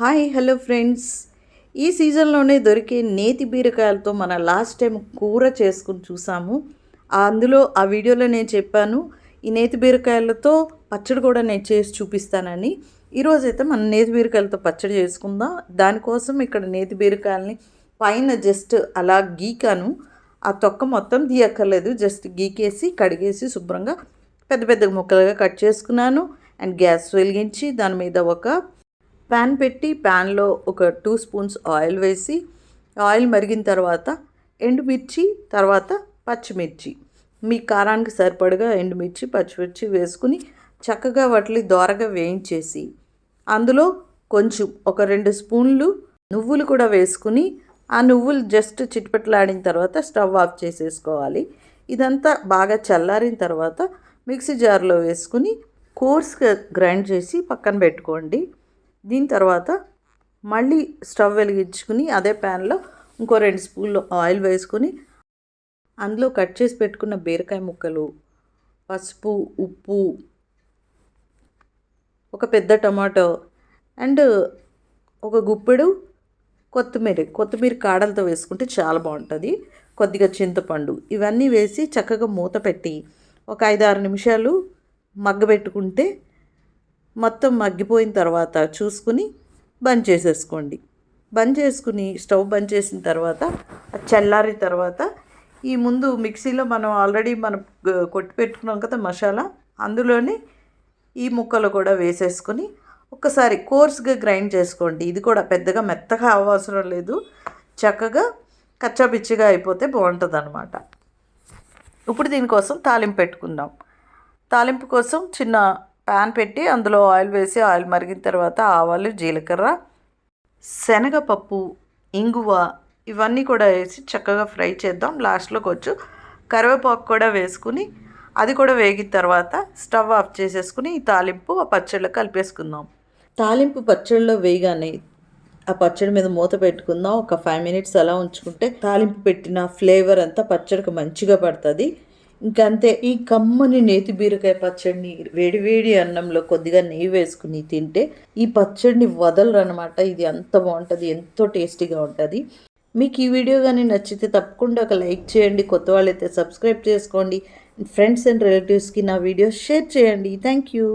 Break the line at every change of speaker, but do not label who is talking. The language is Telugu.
Hi hello friends. ఈ సీజన్లోనే దొరికే నేతి బీరకాయలతో మన లాస్ట్ టైం కూర చేసుకుని చూసాము. అందులో ఆ వీడియోలో నేను చెప్పాను ఈ నేతి బీరకాయలతో పచ్చడి కూడా నేను చేసి చూపిస్తానని. ఈరోజైతే మనం నేతి బీరకాయలతో పచ్చడి చేసుకుందాం. దానికోసం ఇక్కడ నేతి బీరకాయలని పైన జస్ట్ అలా గీకాను. ఆ తొక్క మొత్తం తీయక్కర్లేదు జస్ట్ గీకేసి కడిగేసి శుభ్రంగా పెద్ద పెద్ద ముక్కలుగా కట్ చేసుకున్నాను. అండ్ గ్యాస్ వెలిగించి దాని మీద ఒక ప్యాన్ పెట్టి ప్యాన్లో ఒక టూ స్పూన్స్ ఆయిల్ వేసి ఆయిల్ మరిగిన తర్వాత ఎండుమిర్చి తర్వాత పచ్చిమిర్చి. మీ కారానికి సరిపడగా ఎండుమిర్చి పచ్చిమిర్చి వేసుకుని చక్కగా వాటిని దోరగా వేయించేసి అందులో కొంచెం ఒక రెండు స్పూన్లు నువ్వులు కూడా వేసుకుని ఆ నువ్వులు జస్ట్ చిట్పట్లాడిన తర్వాత స్టవ్ ఆఫ్ చేసేసుకోవాలి. ఇదంతా బాగా చల్లారిన తర్వాత మిక్సీ జార్లో వేసుకుని కోర్స్గా గ్రైండ్ చేసి పక్కన పెట్టుకోండి. దీని తర్వాత మళ్ళీ స్టవ్ వెలిగించుకుని అదే ప్యాన్లో ఇంకో రెండు స్పూన్లు ఆయిల్ వేసుకొని అందులో కట్ చేసి పెట్టుకున్న బీరకాయ ముక్కలు పసుపు ఉప్పు ఒక పెద్ద టమాటో అండ్ ఒక గుప్పెడు కొత్తిమీర. కొత్తిమీర కాడలతో వేసుకుంటే చాలా బాగుంటుంది. కొద్దిగా చింతపండు ఇవన్నీ వేసి చక్కగా మూత పెట్టి ఒక ఐదారు నిమిషాలు మగ్గబెట్టుకుంటే మొత్తం మగ్గిపోయిన తర్వాత చూసుకుని బంద్ చేసేసుకోండి. బంద్ చేసుకుని స్టవ్ బంద్ చేసిన తర్వాత అది చల్లారిన తర్వాత ఈ ముందు మిక్సీలో మనం ఆల్రెడీ మనం కొట్టి పెట్టుకున్నాం కదా మసాలా అందులోనే ఈ ముక్కలు కూడా వేసేసుకొని ఒక్కసారి కోర్స్గా గ్రైండ్ చేసుకోండి. ఇది కూడా పెద్దగా మెత్తగా అవసరం లేదు. చక్కగా కచ్చాపిచ్చిగా అయిపోతే బాగుంటుంది అనమాట ఇప్పుడు దీనికోసం తాలింపు పెట్టుకుందాం. తాలింపు కోసం చిన్న ప్యాన్ పెట్టి అందులో ఆయిల్ వేసి ఆయిల్ మరిగిన తర్వాత ఆవాలు జీలకర్ర శనగపప్పు ఇంగువ ఇవన్నీ కూడా వేసి చక్కగా ఫ్రై చేద్దాం. లాస్ట్లో కొంచెం కరివేపాకు కూడా వేసుకుని అది కూడా వేగిన తర్వాత స్టవ్ ఆఫ్ చేసేసుకుని ఈ తాలింపు ఆ పచ్చడిలో కలిపేసుకుందాం. తాలింపు పచ్చళ్ళలో వేయగానే ఆ పచ్చడి మీద మూత పెట్టుకుందాం. ఒక ఫైవ్ మినిట్స్ అలా ఉంచుకుంటే తాలింపు పెట్టిన ఫ్లేవర్ అంతా పచ్చడికి మంచిగా పడుతుంది. ఇంకంతే ఈ కమ్మని నేతి బీరకాయ పచ్చడిని వేడివేడి అన్నంలో కొద్దిగా నెయ్యి వేసుకుని తింటే ఈ పచ్చడిని వదలరు అనమాట ఇది అంత బాగుంటుంది ఎంతో టేస్టీగా ఉంటుంది. మీకు ఈ వీడియో కానీ నచ్చితే తప్పకుండా ఒక లైక్ చేయండి కొత్త వాళ్ళైతే సబ్స్క్రైబ్ చేసుకోండి. ఫ్రెండ్స్ అండ్ రిలేటివ్స్కి నా వీడియో షేర్ చేయండి. Thank you.